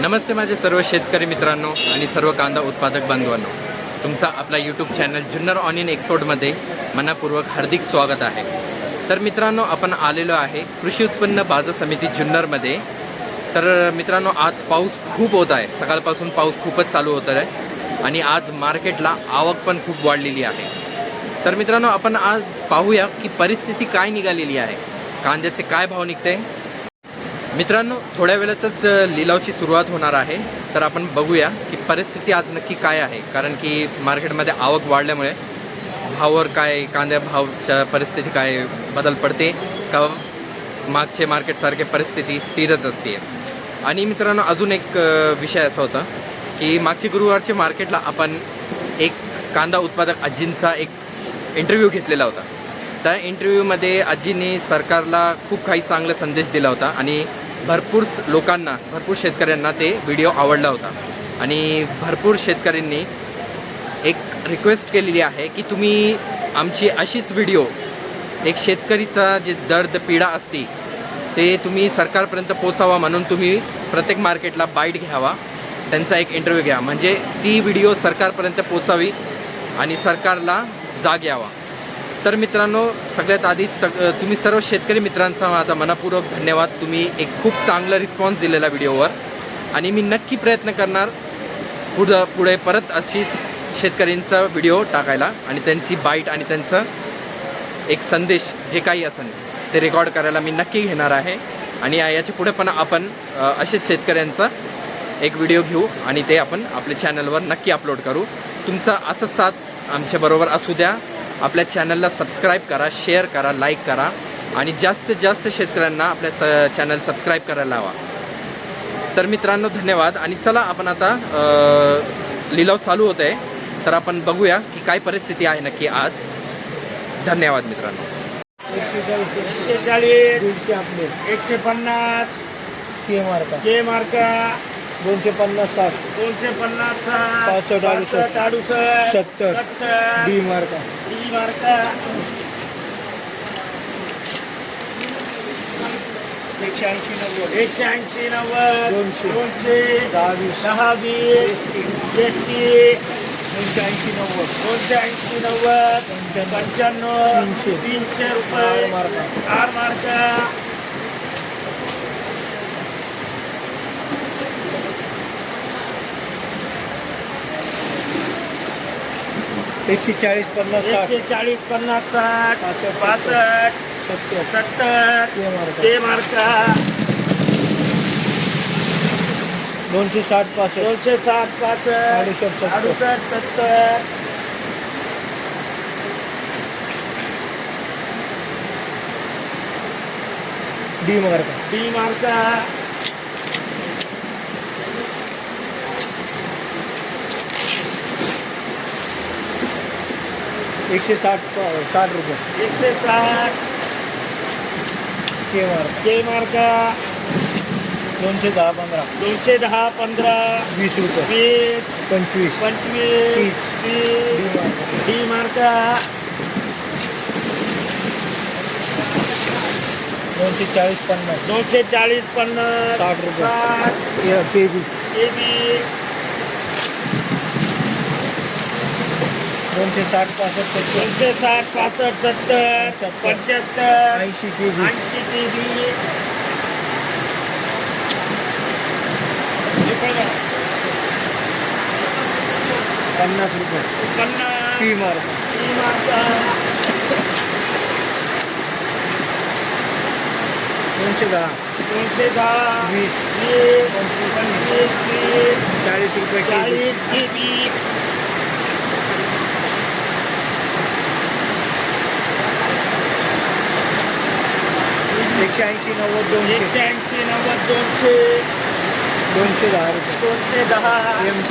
नमस्ते माझे सर्व शेतकरी मित्रांनो आणि सर्व कांदा उत्पादक बांधवांनो. तुमचा आपला यूट्यूब चॅनल जुन्नर ऑनियन एक्सपोर्टमध्ये मनापूर्वक हार्दिक स्वागत आहे. तर मित्रांनो आपण आलेलो आहे कृषी उत्पन्न बाजार समिती जुन्नरमध्ये तर मित्रांनो आज पाऊस खूप होत आहे. सकाळपासून पाऊस खूपच चालू होत आहे आणि आज मार्केटला आवक पण खूप वाढलेली आहे. तर मित्रांनो आपण आज पाहूया की परिस्थिती काय निघालेली आहे. कांद्याचे काय भाव निघते? मित्रांनो थोड्या वेळातच लिलावची सुरुवात होणार आहे. तर आपण बघूया की परिस्थिती आज नक्की काय आहे. कारण की मार्केटमध्ये आवक वाढल्यामुळे भावावर काय कांद्या भावच्या परिस्थिती काय बदल पडते का मागचे मार्केटसारखे परिस्थिती स्थिरच असते. आणि मित्रांनो अजून एक विषय असा होता की मागचे गुरुवारच्या मार्केटला आपण एक कांदा उत्पादक आजींचा एक इंटरव्ह्यू घेतलेला होता. त्या इंटरव्ह्यूमध्ये आजींनी सरकारला खूप काही चांगला संदेश दिला होता आणि भरपूर स- लोकांना भरपूर शेतकऱ्यांना ते व्हिडिओ आवडला होता. आणि भरपूर शेतकऱ्यांनी एक रिक्वेस्ट केलेली आहे की तुम्ही आमची अशीच व्हिडिओ एक शेतकरीचा जे दर्द पीडा असते ते तुम्ही सरकारपर्यंत पोचावा म्हणून तुम्ही प्रत्येक मार्केटला बाईट घ्यावा. त्यांचा एक इंटरव्ह्यू घ्या. म्हणजे ती व्हिडिओ सरकारपर्यंत पोचावी आणि सरकारला जाग यावा. तर मित्रांनो सगळ्यात आधी सग तुम्ही सर्व शेतकरी मित्रांचा माझा मनापूर्वक धन्यवाद. तुम्ही एक खूप चांगला रिस्पॉन्स दिलेला व्हिडिओवर. आणि मी नक्की प्रयत्न करणार पुढं पुढे परत अशीच शेतकऱ्यांचा व्हिडिओ टाकायला आणि त्यांची बाईट आणि त्यांचं एक संदेश जे काही असेल ते रेकॉर्ड करायला मी नक्की घेणार आहे. आणि याच्यापुढे पण आपण असेच शेतकऱ्यांचा एक व्हिडिओ घेऊ आणि ते आपण आपल्या चॅनलवर नक्की अपलोड करू. तुमचा असंच साथ आमच्याबरोबर असू द्या. आपल्या चॅनलला सबस्क्राईब करा शेअर करा लाईक करा आणि जास्तीत जास्त शेतकऱ्यांना आपल्या स चॅनल सबस्क्राईब करायला लावा तर मित्रांनो धन्यवाद आणि चला आपण आता लिलाव चालू होत आहे तर आपण बघूया की काय परिस्थिती आहे नक्की आज धन्यवाद मित्रांनो एकशे पन्नास के मार्का के मार्का दोनशे पन्नास साठ. दोनशे पन्नास पासष्ट, अडुसष्ट, अडुसष्ट सत्तर, सत्तर डी मार्का. डी मार्का एकशे ऐंशी नव्वद. एकशे ऐंशी नव्वद. दोनशे. दोनशे. दहा वीस दहा वीस एस टी दोनशे ऐंशी नव्वद. दोनशे ऐंशी नव्वद. पंच्याण्णव. तीनशे. तीनशे आर रुपये मार्का. आर मार्का. एकशे चाळीस पन्नास साठ। एकशे चाळीस पन्नास साठ पासष्ट, सत्तर। सत्तर। ते मार्का दोनशे साठ पासष्ट। दोनशे साठ पासष्ट सत्तर. अडुसष्ट सत्तर। डी मार्का डी मार्का एकशे साठ साठ रुपये। एकशे साठ। के मार्का के मार मार्का दोनशे दहा पंधरा। दोनशे दहा पंधरा। वीस रुपये। वीस। पंचवीस। पंचवीस। तीस। डी मार्का दोनशे चाळीस पन्नास। दोनशे चाळीस पन्नास। साठ रुपये. साठ। के के बी के बी दोनशे साठ पासष्ट दोनशे साठ पासष्ट सत्तर पंच्याहत्तर ऐंशी के बी ऐंशी के बी हे बघा, पन्नास रुपये। पन्नास। टी मार्का डी मार्का दोनशे दहा। दोनशे दहा। वीस वीस पंचवीस वीस चाळीस रुपये चाळीस के बी एकशे ऐंशी नव्वद दोनशे. एकशे ऐंशी नव्वद दोनशे. दोनशे दहा रुपये. दोनशे दहा. MC.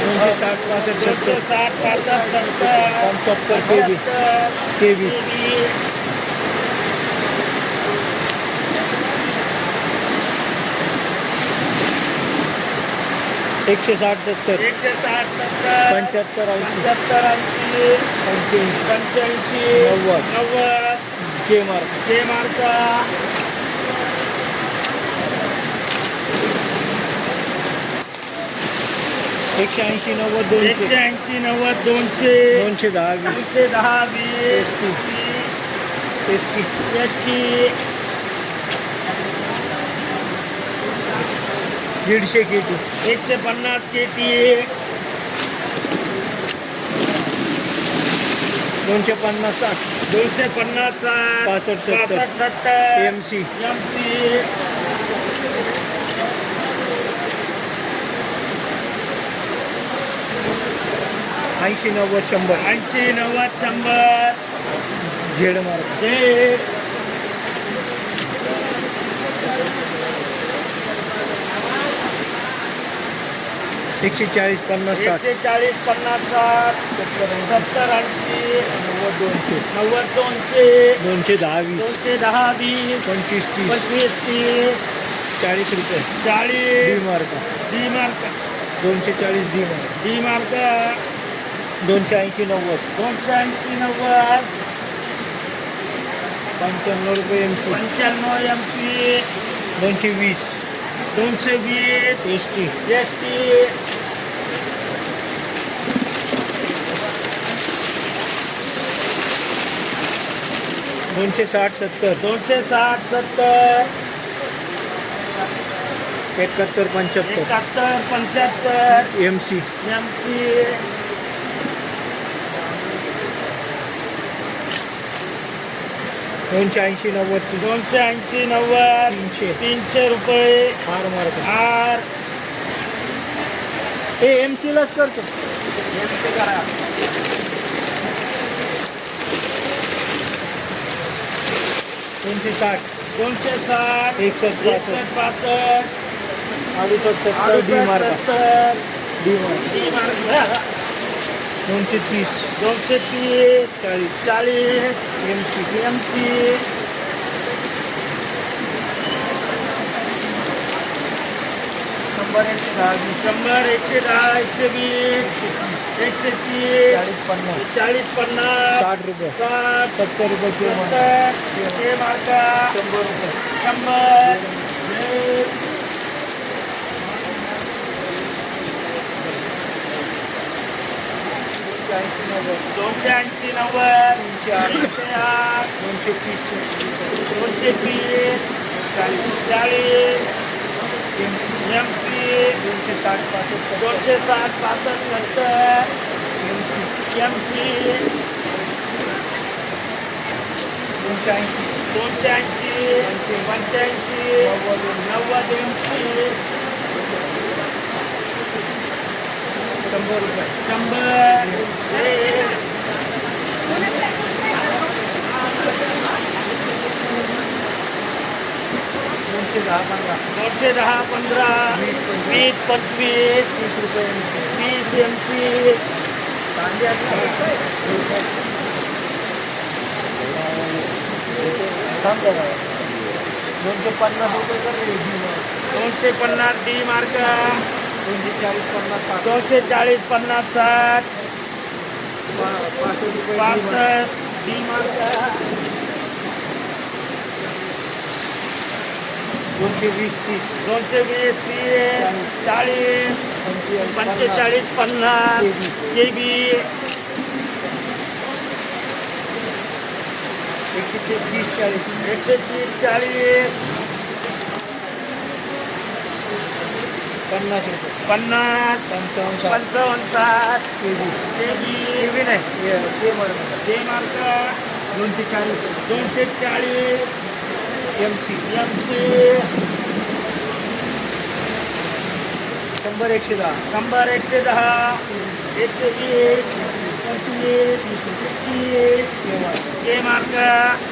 दोनशे साठ पासष्ट दोनशे सत्तर साठ पासष्ट सत्तर. पंच्याहत्तर के बी के बी एकशे साठ सत्तर. एकशे साठ सत्तर. पंच्याहत्तर ऐंशी. पंच्याहत्तर ऐंशी. पंच्याऐंशी पंच्याऐंशी. नव्वद. नव्वद. के मार्क. के मार्क. एकशे ऐंशी नव्वद दोनशे. एकशे ऐंशी नव्वद दोनशे. दोनशे दहा वीस. दोनशे दहा वीस. एस टी एस टी दीडशे के टी एकशे पन्नास के टी दोनशे पन्नास साठ. दोनशे पन्नास साठ. पासष्ट, सत्तर. सत्तर. एम सी एम सी ऐंशी नव्वद शंभर. ऐंशी नव्वद शंभर. Z mark. दीड एकशे चाळीस पन्नास साठ एकशे चाळीस पन्नास साठ सत्तर ऐंशी नव्वद दोनशे नव्वद दोनशे दोनशे दहा वीस दोनशे दहा वीस पंचवीस तीस पंचवीस तीस चाळीस रुपये डी चाळीस मार्क डी मार्क दोनशे चाळीस डी मार्क डी मार्क दोनशे ऐंशी नव्वद दोनशे ऐंशी नव्वद पंच्याण्णव रुपये एम सी पंच्याण्णव एम सी दोनशे वीस एस टी एस टी दोनशे साठ सत्तर? दोनशे साठ सत्तर? एकाहत्तर पंच्याहत्तर एकाहत्तर पंच्याहत्तर एम सी एम सी दोनशे ऐंशी नव्वद दोनशे ऐंशी नव्वद तीनशे तीनशे रुपये आर मार्क आर हे एम सीलाच करतो करा दोनशे साठ दोनशे साठ एकसष्ट एकसष्ट पासष्ट पासष्ट अडुसष्ट सत्तर डी मार्क सत्तर डी मार्क डी मार्क दोनशे तीस दोनशे तीस चाळीस चाळीस एम सी एम सी शंभर एकशे दहा शंभर एकशे दहा एकशे वीस एकशे तीस। चाळीस पन्नास चाळीस पन्नास साठ रुपये साठ। सत्तर रुपये हे मार्का। शंभर रुपये शंभर दोनशे ऐंशी नव्वद तीनशे आठ दोनशे तीस दोनशे तीस चाळीस चाळीस एम सी एम दोनशे साठ पासष्ट दोनशे साठ पासष्ट सत्तर एम दोनशे ऐंशी दोनशे ऐंशी पंच्याऐंशी नव्वद नव्वद शंभर रुपये शंभर दोनशे दहा पंधरा वीस पंचवीस। तीस रुपये सी तीस एम सी जरा. दोनशे पन्नास रुपये. दोनशे पन्नास डी मार्क। दोनशे चाळीस पन्नास साठ. पासष्ट डी दोनशे वीस तीस दोनशे तीस चाळीस पंचेचाळीस पन्नास तीस चाळीस पन्नास रुपये पन्नास पंचावन्न. साठ पंचावन्न. साठ के जी के बी नाही ते बरं जे मार्क. दोनशे चाळीस. दोनशे चाळीस. एम सी एम सी शंभर एकशे दहा. शंभर एकशे दहा. एकशे वीस पंचवीस तीस तेव्हा जे मार्क.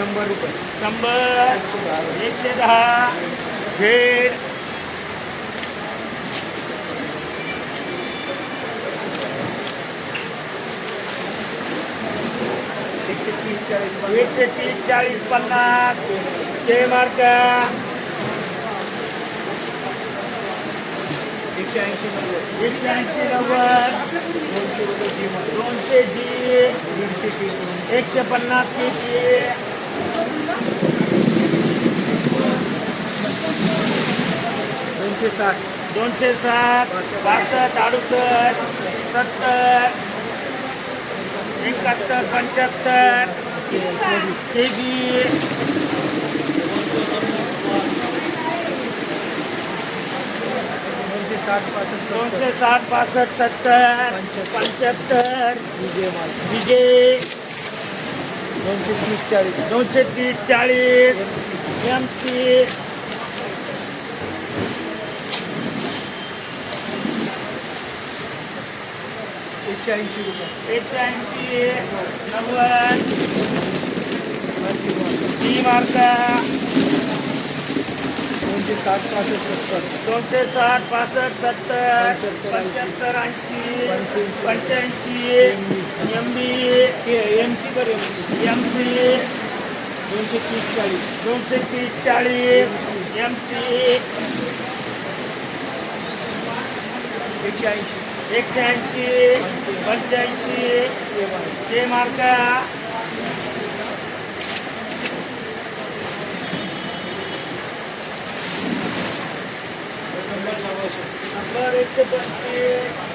शंभर रुपये। शंभर एकशे दहा झेड एकशे तीस चाळीस पन्नास जे मार्क एकशे ऐंशी नव्वद एकशे ऐंशी नव्वद दोनशे दोनशे जी एकशे पन्नास के जी दोनशे साठ दोनशे साठ बासष्ट अडुसष्ट सत्तर एकाहत्तर पंच्याहत्तर के जी दोनशे साठ पासष्ट सत्तर पंच्याहत्तर विजय विजय दोनशे तीस चाळीस. दोनशे तीस चाळीस. एम सी एकशे ऐंशी रुपये एकशे ऐंशी नव्वद आणखी माल. दोनशे साठ पासष्ट सत्तर दोनशे साठ पासष्ट सत्तर पंच्याहत्तर ऐंशी पंच्याऐंशी एम बी एम सी कर एम सी दोनशे तीस चाळीस दोनशे तीस चाळीस एम सी एकशे ऐंशी एकशे ऐंशी पंच्याऐंशी. जे मार्का नंबर एकशे पंचवीस